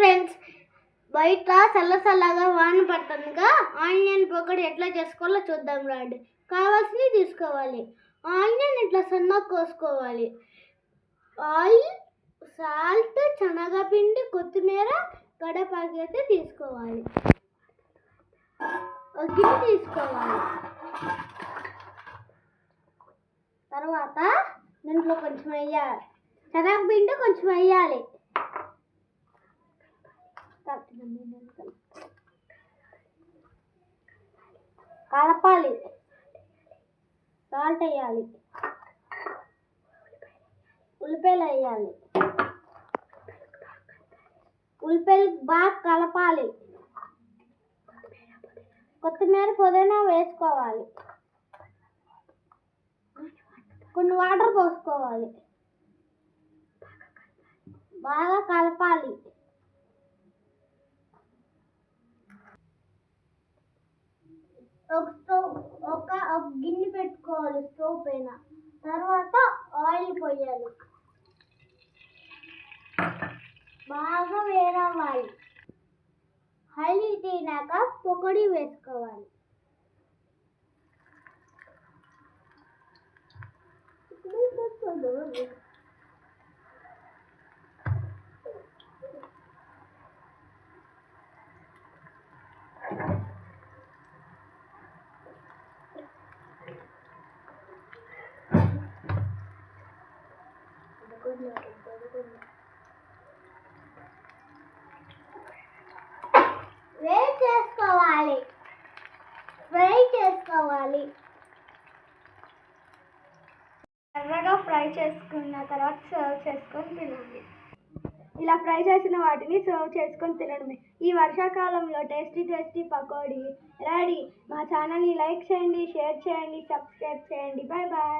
Friends బయట చల్లసల్లగా వాన పడుతుందిగా onion pakodi ఎట్లా చేసుకోవాలో చూద్దాం రండి. కావాల్సినవి తీసుకోవాలి. ఆనియన్ ఇట్లా సన్నగా కోసుకోవాలి. ఆయిల్ సాల్ట్ శనగపిండి కొత్తిమీర కడపాకి అయితే తీసుకోవాలి. ఒక గిన్నె తీసుకోవాలి. తర్వాత దీంట్లో కొంచెం వేయాలి. శనగపిండి కొంచెం వేయాలి. కలపాలి. సాల్ట్ వేయాలి. ఉల్లిపాయలు వేయాలి. ఉల్లిపాయలు బాగా కలపాలి. కొత్తిమీర పుదీనా వేసుకోవాలి. కొన్ని వాటర్ పోసుకోవాలి. బాగా కలపాలి. ఒక స్టవ్ ఒక గిన్నె పెట్టుకోవాలి స్టవ్ పైన. తర్వాత ఆయిల్ పోయాలి. బాగా వేరవ్వాలి. ఆయిల్ తినాక పొకడి వేసుకోవాలి. ఫ్రై చేసుకోవాలి? ఫ్రై చేసుకోవాలి. ఎర్రగా ఫ్రై చేసుకున్న తర్వాత సర్వ్ చేసుకొని తినండి. ఇలా ఫ్రై చేసిన వాటిని సర్వ్ చేసుకొని తినడమే ఈ వర్షాకాలంలో టేస్టీ టేస్టీ పకోడీ రెడీ. మా ఛానల్ని లైక్ చేయండి షేర్ చేయండి సబ్స్క్రైబ్ చేయండి. Bye bye